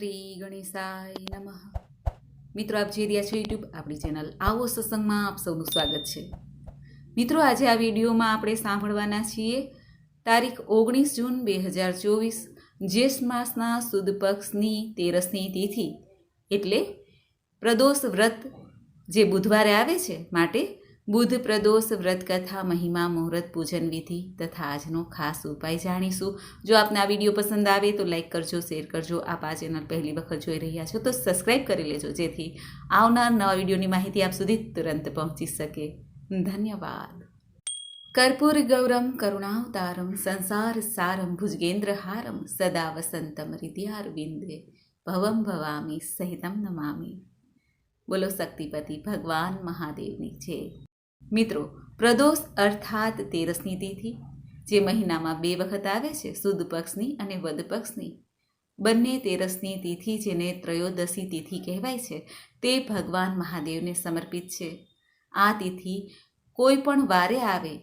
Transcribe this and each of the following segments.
શ્રી ગણેશાય નમઃ. મિત્રો, આપ જે રહ્યા છો યુટ્યુબ આપણી ચેનલ આવો સત્સંગમાં આપ સૌનું સ્વાગત છે. મિત્રો, આજે આ વિડીયોમાં આપણે સાંભળવાના છીએ તારીખ ઓગણીસ જૂન બે હજાર ચોવીસ, જ્યેષ્ઠ માસના સુદ પક્ષની તેરસની તિથિ. એટલે પ્રદોષ વ્રત જે બુધવારે આવે છે, માટે બુધ પ્રદોષ વ્રતકથા મહિમા મુહૂર્ત પૂજન વિધિ તથા આજનો ખાસ ઉપાય જાણીશું. જો આપને આ વીડિયો પસંદ આવે તો લાઈક કરજો, શેર કરજો. આપ આ ચેનલ પહેલી વખત જોઈ રહ્યા છો તો સબસ્ક્રાઈબ કરી લેજો જેથી આવનાર નવા વિડીયોની માહિતી આપ સુધી તુરંત પહોંચી શકે. ધન્યવાદ. કર્પૂર ગૌરમ કરુણાવતારમ સંસાર સારમ ભુજગેન્દ્રહારમ સદા વસંતમ હૃદયારવિંદે ભવમ ભવામી સહિતમ નમામી. બોલો શક્તિપતિ ભગવાન મહાદેવની છે મિત્રો, પ્રદોષ અર્થાત તેરસની તિથિ, જે મહિનામાં બે વખત આવે છે સુદ પક્ષની અને વદ પક્ષની. બંને તેરસની તિથિ, જેને ત્રયોદશી તિથિ કહેવાય છે, તે ભગવાન મહાદેવને સમર્પિત છે. આ તિથિ કોઈ પણ વારે આવે,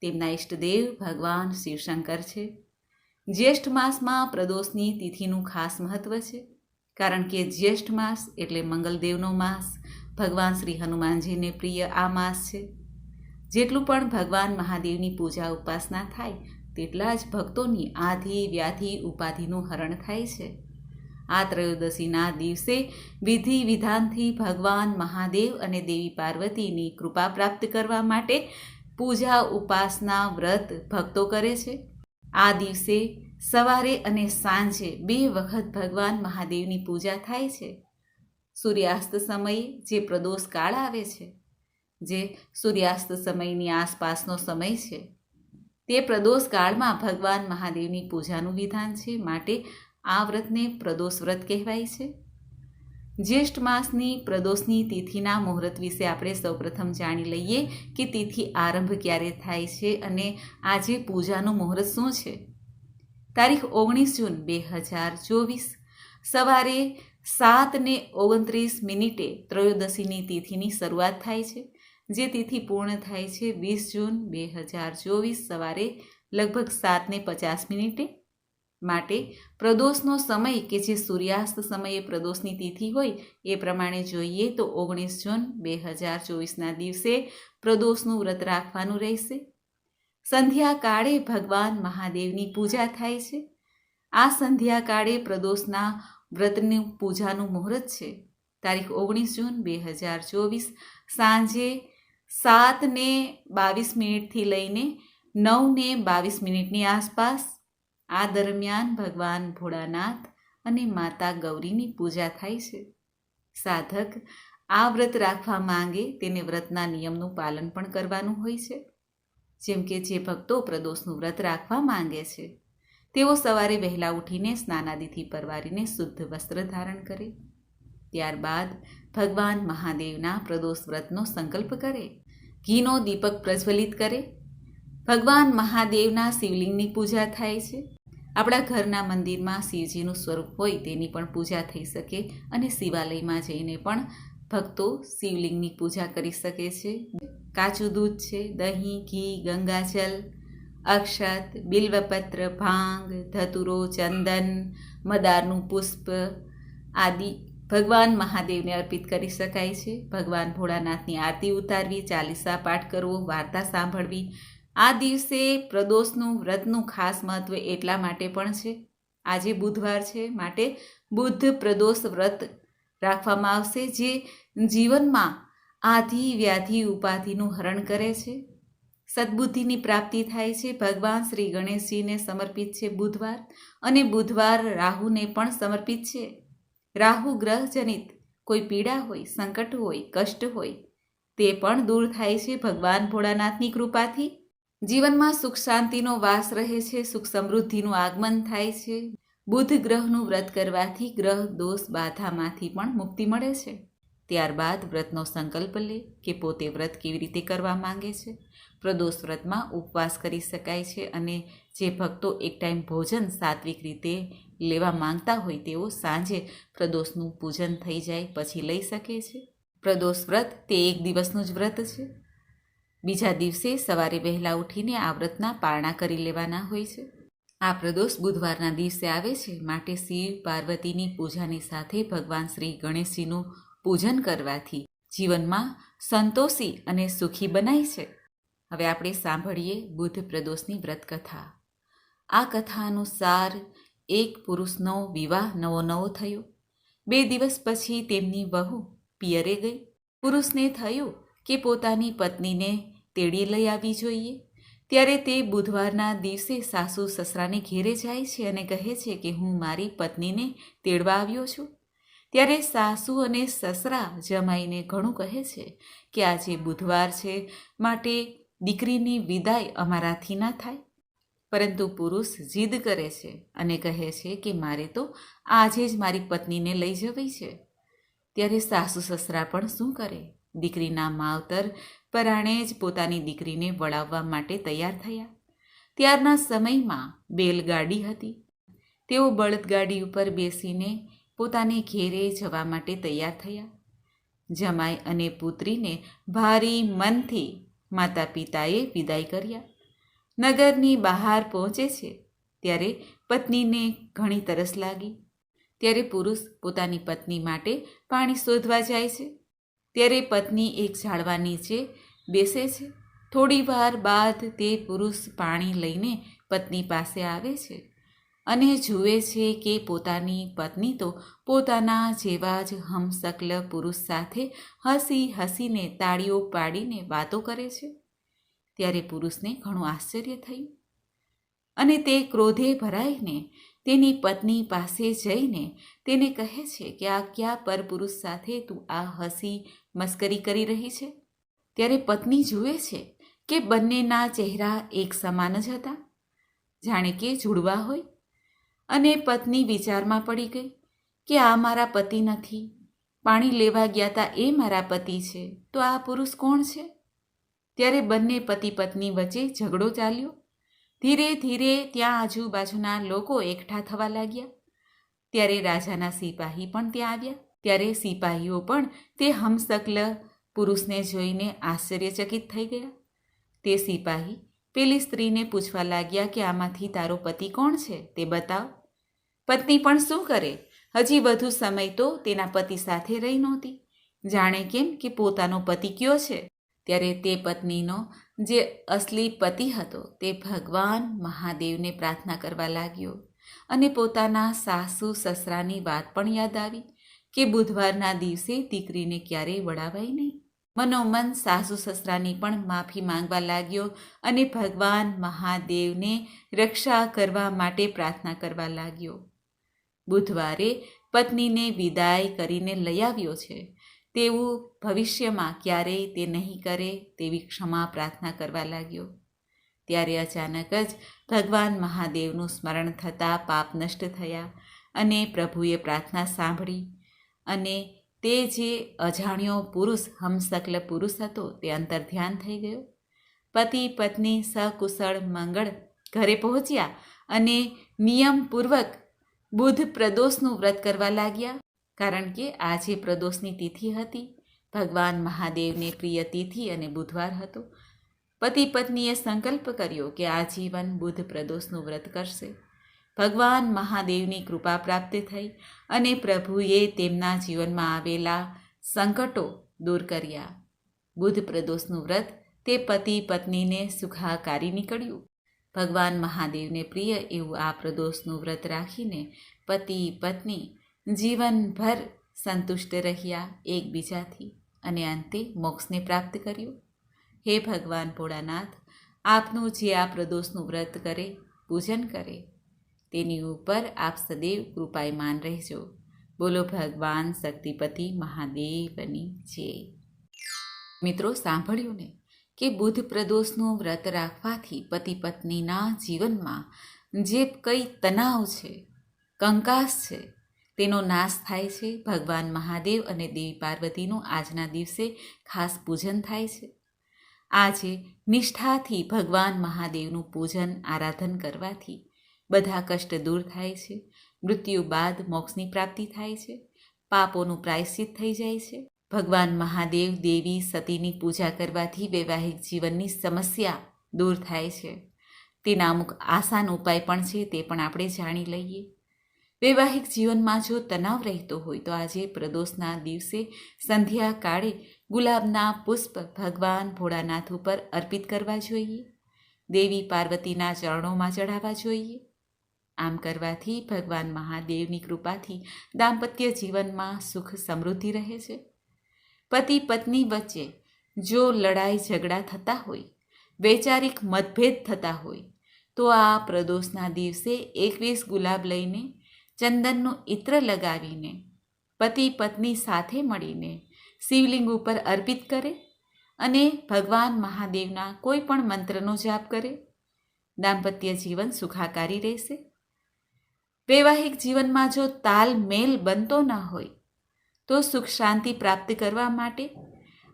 તેમના ઈષ્ટદેવ ભગવાન શિવશંકર છે. જ્યેષ્ઠ માસમાં પ્રદોષની તિથિનું ખાસ મહત્વ છે, કારણ કે જ્યેષ્ઠ માસ એટલે મંગલદેવનો માસ, ભગવાન શ્રી હનુમાનજીને પ્રિય આ માસ છે. જેટલું પણ ભગવાન મહાદેવની પૂજા ઉપાસના થાય, તેટલા જ ભક્તોની આધિ વ્યાધિ ઉપાધિનું હરણ થાય છે. આ ત્રયોદશીના દિવસે વિધિ વિધાનથી ભગવાન મહાદેવ અને દેવી પાર્વતીની કૃપા પ્રાપ્ત કરવા માટે પૂજા ઉપાસના વ્રત ભક્તો કરે છે. આ દિવસે સવારે અને સાંજે બે વખત ભગવાન મહાદેવની પૂજા થાય છે. સૂર્યાસ્ત સમયે જે પ્રદોષ કાળ આવે છે જે સૂર્યાસ્ત સમયની આસપાસનો સમય છે, તે પ્રદોષ કાળમાં ભગવાન મહાદેવની પૂજાનું વિધાન છે. માટે આ વ્રતને પ્રદોષ વ્રત કહેવાય છે. જ્યેષ્ઠ માસની પ્રદોષની તિથિના મુહૂર્ત વિશે આપણે સૌપ્રથમ જાણી લઈએ કે તિથિ આરંભ ક્યારે થાય છે અને આજે પૂજાનું મુહૂર્ત શું છે. તારીખ ઓગણીસ જૂન બે હજાર ચોવીસ, સવારે સાત ને ઓગણત્રીસ મિનિટે ત્રયોદશીની તિથિની શરૂઆત થાય છે. જે તિથિ પૂર્ણ થાય છે વીસ જૂન બે હજાર ચોવીસ સવારે લગભગ સાતને પચાસ મિનિટે. માટે પ્રદોષનો સમય કે જે સૂર્યાસ્ત સમયે પ્રદોષની તિથિ હોય એ પ્રમાણે જોઈએ તો ઓગણીસ જૂન બે હજાર ચોવીસના દિવસે પ્રદોષનું વ્રત રાખવાનું રહેશે. સંધ્યાકાળે ભગવાન મહાદેવની પૂજા થાય છે. આ સંધ્યાકાળે પ્રદોષના વ્રતની પૂજાનું મુહૂર્ત છે. તારીખ ઓગણીસ જૂન બે હજાર ચોવીસ સાંજે સાત ને બાવીસ મિનિટથી લઈને નવને બાવીસ મિનિટની આસપાસ આ દરમિયાન ભગવાન ભોળાનાથ અને માતા ગૌરીની પૂજા થાય છે. સાધક આ વ્રત રાખવા માંગે તેને વ્રતના નિયમનું પાલન પણ કરવાનું હોય છે. જેમ કે જે ભક્તો પ્રદોષનું વ્રત રાખવા માંગે છે, તેઓ સવારે વહેલા ઉઠીને સ્નાનાદિથી પરવારીને શુદ્ધ વસ્ત્ર ધારણ કરે. ત્યારબાદ ભગવાન મહાદેવના પ્રદોષ વ્રતનો સંકલ્પ કરે. ઘીનો દીપક પ્રજ્વલિત કરે. ભગવાન મહાદેવના શિવલિંગની પૂજા થાય છે. આપણા ઘરના મંદિરમાં શિવજીનું સ્વરૂપ હોય તેની પણ પૂજા થઈ શકે અને શિવાલયમાં જઈને પણ ભક્તો શિવલિંગની પૂજા કરી શકે છે. કાચું દૂધ છે, દહીં, ઘી, ગંગાજલ, અક્ષત, બિલ્વપત્ર, ભાંગ, ધતુરો, ચંદન, મદારનું પુષ્પ આદિ ભગવાન મહાદેવને અર્પિત કરી શકાય છે. ભગવાન ભોળાનાથની આરતી ઉતારવી, ચાલીસા પાઠ કરવો, વાર્તા સાંભળવી, આ દિવસે પ્રદોષનું, વ્રતનું ખાસ મહત્વ એટલા માટે પણ છે. આજે બુધવાર છે, માટે બુદ્ધ પ્રદોષ વ્રત રાખવામાં આવશે, જે જીવનમાં આધિ, વ્યાધિ, ઉપાધિનું હરણ કરે છે. સદબુદ્ધિની પ્રાપ્તિ થાય છે. ભગવાન શ્રી ગણેશજીને સમર્પિત છે બુધવાર અને બુધવાર રાહુને પણ સમર્પિત છે. રાહુ ગ્રહજનિત. કોઈ પીડા હોય, સંકટ હોય, કષ્ટ હોય, તે પણ દૂર થાય છે ભગવાન ભોળાનાથની કૃપાથી. જીવનમાં સુખ શાંતિનો વાસ રહે છે, સુખ સમૃદ્ધિનું આગમન થાય છે. બુધ ગ્રહનું વ્રત કરવાથી ગ્રહ દોષ બાધામાંથી પણ મુક્તિ મળે છે. ત્યારબાદ વ્રતનો સંકલ્પ લે કે પોતે વ્રત કેવી રીતે કરવા માંગે છે. પ્રદોષ વ્રતમાં ઉપવાસ કરી શકાય છે અને જે ભક્તો એક ટાઈમ ભોજન સાત્વિક રીતે લેવા માંગતા હોય તેઓ સાંજે પ્રદોષનું પૂજન થઈ જાય, પછી લઈ શકે છે. પ્રદોષ વ્રત તે એક દિવસનું જ વ્રત છે. બીજા દિવસે સવારે વહેલા ઉઠીને આ વ્રતના પારણા કરી લેવાના હોય છે. આ પ્રદોષ બુધવારના દિવસે આવે છે, માટે શિવ, પાર્વતીની પૂજાની સાથે ભગવાન શ્રી ગણેશજીનું પૂજન કરવાથી જીવનમાં સંતોષી અને સુખી બનાય છે. હવે આપણે સાંભળીએ બુદ્ધ પ્રદોષની વ્રત કથા આ કથા અનુસાર એક પુરુષનો વિવાહ નવો નવો થયો. બે દિવસ પછી તેમની વહુ પિયરે ગઈ. પુરુષને થયું કે પોતાની પત્નીને તેડી લઈ આવી જોઈએ. ત્યારે તે બુધવારના દિવસે સાસુ સસરાને ઘેરે જાય છે અને કહે છે કે હું મારી પત્નીને તેડવા આવ્યો છું. ત્યારે સાસુ અને સસરા જમાઈને ઘણું કહે છે કે આજે બુધવાર છે, માટે દીકરીની વિદાય અમારાથી ના થાય. પરંતુ પુરુષ જીદ કરે છે અને કહે છે કે મારે તો આજે જ મારી પત્નીને લઈ જવી છે. ત્યારે સાસુ સસરા પણ શું કરે? દીકરીના માવતર પરાણે જ પોતાની દીકરીને વળાવવા માટે તૈયાર થયા. ત્યારના સમયમાં બેલગાડી હતી. તેઓ બળદગાડી ઉપર બેસીને પોતાને ઘેરે જવા માટે તૈયાર થયા. જમાઈ અને પુત્રીને ભારી મનથી માતા પિતાએ વિદાય કર્યા. નગરની બહાર પહોંચે છે. ત્યારે પત્નીને ઘણી તરસ લાગી. ત્યારે પુરુષ પોતાની પત્ની માટે પાણી શોધવા જાય છે. ત્યારે પત્ની એક ઝાડવા નીચે બેસે છે. થોડી વાર બાદ તે પુરુષ પાણી લઈને પત્ની પાસે આવે છે અને જુએ છે કે પોતાની પત્ની તો પોતાના જેવા જ હમસકલ પુરુષ સાથે હસી હસીને તાળીઓ પાડીને વાતો કરે છે. ત્યારે પુરુષને ઘણું આશ્ચર્ય થયું. અને તે ક્રોધે ભરાઈને તેની પત્ની પાસે જઈને તેને કહે છે કે, આ કયા પરપુરુષ સાથે તું આ હસી મસ્કરી કરી રહી છે? ત્યારે પત્ની જુએ છે કે બંનેના ચહેરા એક સમાન જ હતા. જાણે કે જુડવા હોય. અને પત્ની વિચારમાં પડી ગઈ કે, આ મારા પતિ નથી. પાણી લેવા ગયા તા એ મારા પતિ છે. તો આ પુરુષ કોણ છે? ત્યારે બંને પતિ પત્ની વચ્ચે ઝઘડો ચાલ્યો. ધીરે ધીરે ત્યાં આજુબાજુના લોકો એકઠા થવા લાગ્યા. ત્યારે રાજાના સિપાહી પણ ત્યાં આવ્યા. ત્યારે સિપાહીઓ પણ તે હમસકલ પુરુષને જોઈને આશ્ચર્યચકિત થઈ ગયા. તે સિપાહી પેલી સ્ત્રીને પૂછવા લાગ્યા કે આમાંથી તારો પતિ કોણ છે તે બતાવ. પત્ની પણ શું કરે? હજી વધુ સમય તો તેના પતિ સાથે રહી નહોતી. જાણે કેમ કે પોતાનો પતિ કયો છે? ત્યારે તે પત્નીનો જે અસલી પતિ હતો તે ભગવાન મહાદેવને પ્રાર્થના કરવા લાગ્યો અને પોતાના સાસુ સસરાની વાત પણ યાદ આવી કે બુધવારના દિવસે દીકરીને ક્યારેય વડાવાય નહીં. મનોમન સાસુ સસરાની પણ માફી માંગવા લાગ્યો અને ભગવાન મહાદેવને રક્ષા કરવા માટે પ્રાર્થના કરવા લાગ્યો. બુધવારે પત્નીને વિદાય કરીને લઈ આવ્યો છે તેવું ભવિષ્યમાં ક્યારેય તે નહીં કરે તેવી ક્ષમા પ્રાર્થના કરવા લાગ્યો. ત્યારે અચાનક જ ભગવાન મહાદેવનું સ્મરણ થતાં પાપ નષ્ટ થયા અને પ્રભુએ પ્રાર્થના સાંભળી અને તે જે અજાણ્યો પુરુષ હમસકલ પુરુષ હતો તે અંતર ધ્યાન થઈ ગયો. પતિ પત્ની સકુશળ મંગળ ઘરે પહોંચ્યા અને નિયમપૂર્વક બુધ પ્રદોષનું વ્રત કરવા લાગ્યા. કારણ કે આજે પ્રદોષની તિથિ હતી, ભગવાન મહાદેવને પ્રિય તિથિ અને બુધવાર હતો, પતિ પત્નીએ સંકલ્પ કર્યો કે આજીવન બુધ પ્રદોષનું વ્રત કરશે. ભગવાન મહાદેવની કૃપા પ્રાપ્ત થઈ અને પ્રભુએ તેમના જીવનમાં આવેલા સંકટો દૂર કર્યા. બુધ પ્રદોષનું વ્રત તે પતિ પત્નીને સુખાકારી નીકળ્યું. ભગવાન મહાદેવને પ્રિય એવું આ પ્રદોષનું વ્રત રાખીને પતિ પત્ની જીવનભર સંતુષ્ટ રહ્યા એકબીજાથી અને અંતે મોક્ષને પ્રાપ્ત કર્યું. હે ભગવાન ભોળાનાથ, આપનું જે આ પ્રદોષનું વ્રત કરે, પૂજન કરે, તેની ઉપર આપ સદૈવ કૃપાયમાન રહેજો. બોલો ભગવાન શક્તિપતિ મહાદેવની જય. મિત્રો, સાંભળ્યું ને કે બુધ પ્રદોષનું વ્રત રાખવાથી પતિ પત્નીના જીવનમાં જે કંઈ તણાવ છે, કંકાસ છે તેનો નાશ થાય છે. ભગવાન મહાદેવ અને દેવી પાર્વતીનું આજના દિવસે ખાસ પૂજન થાય છે. આજે નિષ્ઠાથી ભગવાન મહાદેવનું પૂજન, આરાધન કરવાથી બધા કષ્ટ દૂર થાય છે. મૃત્યુ બાદ મોક્ષની પ્રાપ્તિ થાય છે. પાપોનું પ્રાયશ્ચિત થઈ જાય છે. ભગવાન મહાદેવ દેવી સતીની પૂજા કરવાથી વૈવાહિક જીવનની સમસ્યા દૂર થાય છે. તેના અમુક આસાન ઉપાય પણ છે તે પણ આપણે જાણી લઈએ. વૈવાહિક જીવનમાં જો તણાવ રહેતો હોય તો આજે પ્રદોષના દિવસે સંધ્યા કાળે ગુલાબના પુષ્પ ભગવાન ભોળાનાથ ઉપર અર્પિત કરવા જોઈએ. દેવી પાર્વતીના ચરણોમાં ચઢાવવા જોઈએ. આમ કરવાથી ભગવાન મહાદેવની કૃપાથી દાંપત્ય જીવનમાં સુખ સમૃદ્ધિ રહે છે. પતિ પત્ની વચ્ચે જો લડાઈ ઝઘડા થતા હોય, વૈચારિક મતભેદ થતા હોય, તો આ પ્રદોષના દિવસે એકવીસ ગુલાબ લઈને ચંદનનું ઇત્ર લગાવીને, પતિ પત્ની સાથે મળીને શિવલિંગ ઉપર અર્પિત કરે અને ભગવાન મહાદેવના કોઈ પણ મંત્રનો જાપ કરે. દાંપત્ય જીવન સુખાકારી રહેશે. વૈવાહિક જીવનમાં જો તાલમેલ બનતો ન હોય, તો સુખ શાંતિ પ્રાપ્ત કરવા માટે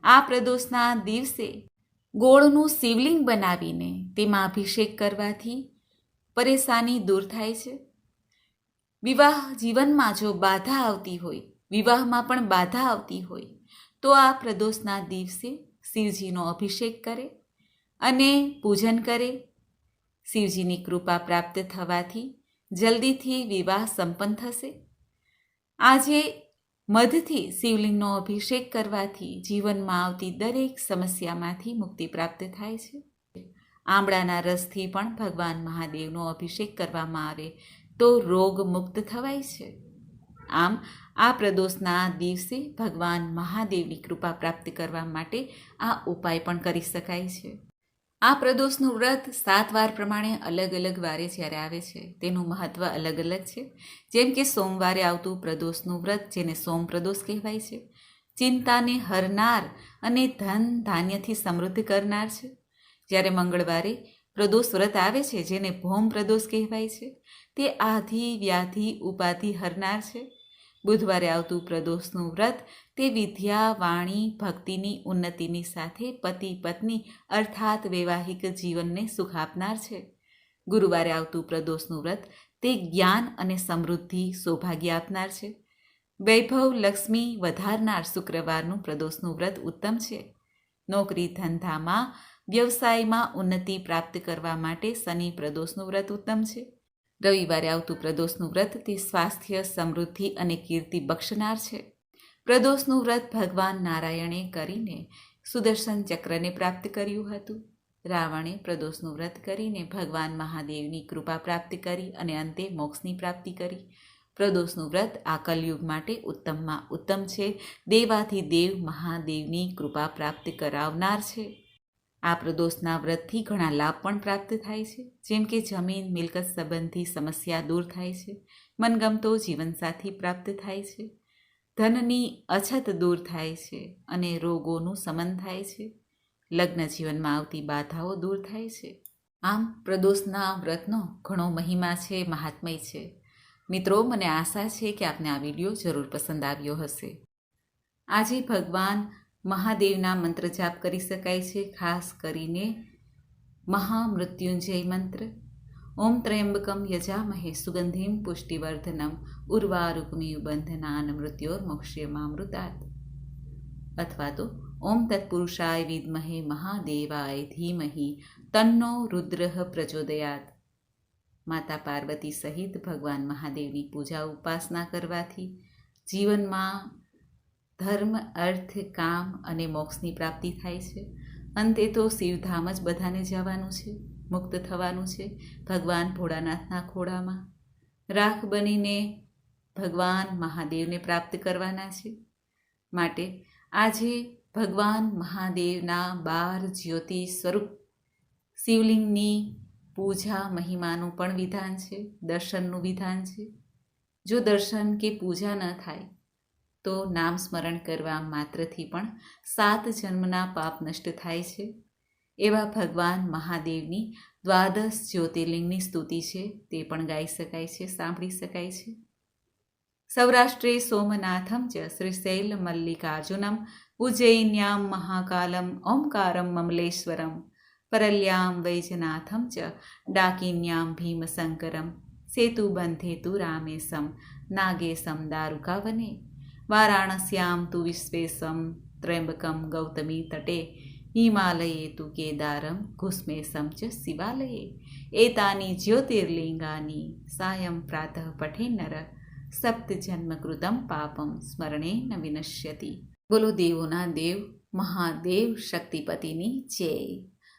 આ પ્રદોષના દિવસે ગોળનું શિવલિંગ બનાવીને તેમાં અભિષેક કરવાથી પરેશાની દૂર થાય છે. વિવાહ જીવનમાં જો બાધા આવતી હોય, વિવાહમાં પણ બાધા આવતી હોય, તો આ પ્રદોષના દિવસે શિવજીનો અભિષેક કરે અને પૂજન કરે. શિવજીની કૃપા પ્રાપ્ત થવાથી જલ્દીથી વિવાહ સંપન્ન થશે. આજે મધથી શિવલિંગનો અભિષેક કરવાથી જીવનમાં આવતી દરેક સમસ્યામાંથી મુક્તિ પ્રાપ્ત થાય છે. આંબળાના રસથી પણ ભગવાન મહાદેવનો અભિષેક કરવામાં આવે તો રોગ મુક્ત થવાય છે. આમ, આ પ્રદોષના દિવસે ભગવાન મહાદેવની કૃપા પ્રાપ્ત કરવા માટે આ ઉપાય પણ કરી શકાય છે. આ પ્રદોષનું વ્રત સાત વાર પ્રમાણે અલગ અલગ વારે જ્યારે આવે છે, તેનું મહત્ત્વ અલગ અલગ છે. જેમ કે સોમવારે આવતું પ્રદોષનું વ્રત, જેને સોમ પ્રદોષ કહેવાય છે, ચિંતાને હરનાર અને ધન ધાન્યથી સમૃદ્ધ કરનાર છે. જ્યારે મંગળવારે પ્રદોષ વ્રત આવે છે, જેને ભૌમ પ્રદોષ કહેવાય છે, તે આધિ, વ્યાધિ, ઉપાધિ હરનાર છે. બુધવારે આવતું પ્રદોષનું વ્રત તે વિદ્યા, વાણી, ભક્તિની ઉન્નતિની સાથે પતિ, પત્ની અર્થાત વૈવાહિક જીવનને સુખ આપનાર છે. ગુરુવારે આવતું પ્રદોષનું વ્રત તે જ્ઞાન અને સમૃદ્ધિ સૌભાગ્ય આપનાર છે. વૈભવ, લક્ષ્મી, વધારનાર શુક્રવારનું પ્રદોષનું વ્રત ઉત્તમ છે. નોકરી ધંધામાં, વ્યવસાયમાં ઉન્નતિ પ્રાપ્ત કરવા માટે શનિ પ્રદોષનું વ્રત ઉત્તમ છે. રવિવારે આવતું પ્રદોષનું વ્રત તે સ્વાસ્થ્ય, સમૃદ્ધિ અને કીર્તિ બક્ષનાર છે. પ્રદોષનું વ્રત ભગવાન નારાયણે કરીને સુદર્શન ચક્રને પ્રાપ્ત કર્યું હતું. રાવણે પ્રદોષનું વ્રત કરીને ભગવાન મહાદેવની કૃપા પ્રાપ્ત કરી અને અંતે મોક્ષની પ્રાપ્તિ કરી. પ્રદોષનું વ્રત આ કલયુગ માટે ઉત્તમમાં ઉત્તમ છે. દેવાથી દેવ મહાદેવની કૃપા પ્રાપ્ત કરાવનાર છે. આ પ્રદોષના વ્રતથી ઘણા લાભ પણ પ્રાપ્ત થાય છે. જેમ કે જમીન, મિલકત સંબંધી સમસ્યા દૂર થાય છે. મનગમતો જીવનસાથી પ્રાપ્ત થાય છે. ધનની અછત દૂર થાય છે અને રોગોનું સમન થાય છે. લગ્ન જીવનમાં આવતી બાધાઓ દૂર થાય છે. આમ પ્રદોષના વ્રતનો ઘણો મહિમા છે, મહાત્મય છે. મિત્રો, મને આશા છે કે આપને આ વીડિયો જરૂર પસંદ આવ્યો હશે. આજે ભગવાન મહાદેવના મંત્ર જાપ કરી શકાય છે, ખાસ કરીને મહામૃત્યુંજય મંત્ર. ઓમ ત્રયંબકમ યજામહે સુગંધિમ પુષ્ટિવર્ધનમ ઉર્વારુકમિયુ બંધનાન મૃત્યોર મોક્ષ્યમામૃતાત અથવા તો ઓમ તત્પુરુષાય વિદ્મહે મહાદેવાય ધીમહિ તન્નો રુદ્ર પ્રચોદયાત. માતા પાર્વતી સહિત ભગવાન મહાદેવની પૂજા ઉપાસના કરવાથી જીવનમાં ધર્મ, અર્થ, કામ અને મોક્ષની પ્રાપ્તિ થાય છે. અંતે તો શિવધામ જ બધાને જવાનું છે, મુક્ત થવાનું છે ભગવાન ભોળાનાથના ખોળામાં. રાખ બનીને ભગવાન મહાદેવને પ્રાપ્ત કરવાના છે. માટે આજે ભગવાન મહાદેવના બાર જ્યોતિ સ્વરૂપ શિવલિંગની પૂજા મહિમાનું પણ વિધાન છે, દર્શનનું વિધાન છે. જો દર્શન કે પૂજા ન થાય, તો નામ સ્મરણ કરવા માત્રથી પણ સાત જન્મના પાપ નષ્ટ થાય છે. એવા ભગવાન મહાદેવની દ્વાદશ જ્યોતિર્લિંગની સ્તુતિ છે, તે પણ ગાઈ શકાય છે, સાંભળી શકાય છે. સૌરાષ્ટ્રે સોમનાથમ ચ શ્રીશૈલ મલ્લિકાર્જુનમ ઉજ્જૈન્યામ મહાકાલમ, ઓમકારમ મમલેશ્વરમ પરલ્યામ વૈજનાથમ ચ डाकिन्यां ભીમશંકરમ સેતુબંધેતુ રામેશમ નાગેશમ દારુકાવને વારાણસ્યામ તુ વિશ્વેશમ ત્રયંબકમ ગૌતમી તટે હિમાલયે તુ કેદારમ ઘુસ્મેસમ ચ શિવાલયે એતાની જ્યોતિર્લિંગાની સાયં પ્રાતઃ પઠે નર સપ્ત જન્મકૃતમ પાપમ સ્મરણે ન વિનશ્યતિ બોલો દેવોના દેવ મહાદેવ શક્તિપતિની જય